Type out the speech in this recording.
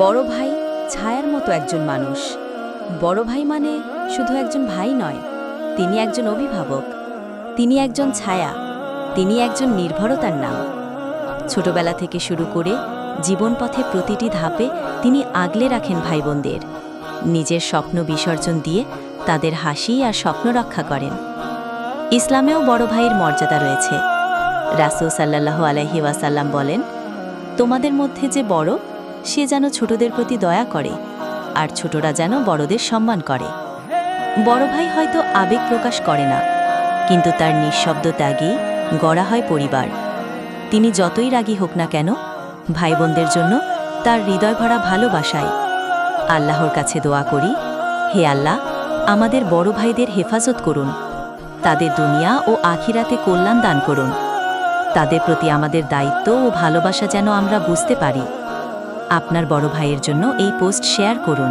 বড় ভাই ছায়ার মতো একজন মানুষ। বড় ভাই মানে শুধু একজন ভাই নয়, তিনি একজন অভিভাবক, তিনি একজন ছায়া, তিনি একজন নির্ভরতার নাম। ছোটবেলা থেকে শুরু করে জীবনপথে প্রতিটি ধাপে তিনি আগলে রাখেন ভাই বোনদের নিজের স্বপ্ন বিসর্জন দিয়ে তাদের হাসি আর স্বপ্ন রক্ষা করেন। ইসলামেও বড় ভাইয়ের মর্যাদা রয়েছে। রাসুল সাল্লাহ আলহি বলেন, তোমাদের মধ্যে যে বড় সে যেন ছোটদের প্রতি দয়া করে, আর ছোটরা যেন বড়দের সম্মান করে। বড় ভাই হয়তো আবেগ প্রকাশ করে না, কিন্তু তার নিঃশব্দ ত্যাগে গড়া হয় পরিবার। তিনি যতই রাগী হোক না কেন ভাই বোনদের জন্য তার হৃদয় ভরা ভালোবাসায় আল্লাহর কাছে দোয়া করি, হে আল্লাহ, আমাদের বড় ভাইদের হেফাজত করুন। তাদের দুনিয়া ও আখিরাতে কল্যাণ দান করুন। তাদের প্রতি আমাদের দায়িত্ব ও ভালোবাসা যেন আমরা বুঝতে পারি। আপনার বড় ভাইয়ের জন্য এই পোস্ট শেয়ার করুন।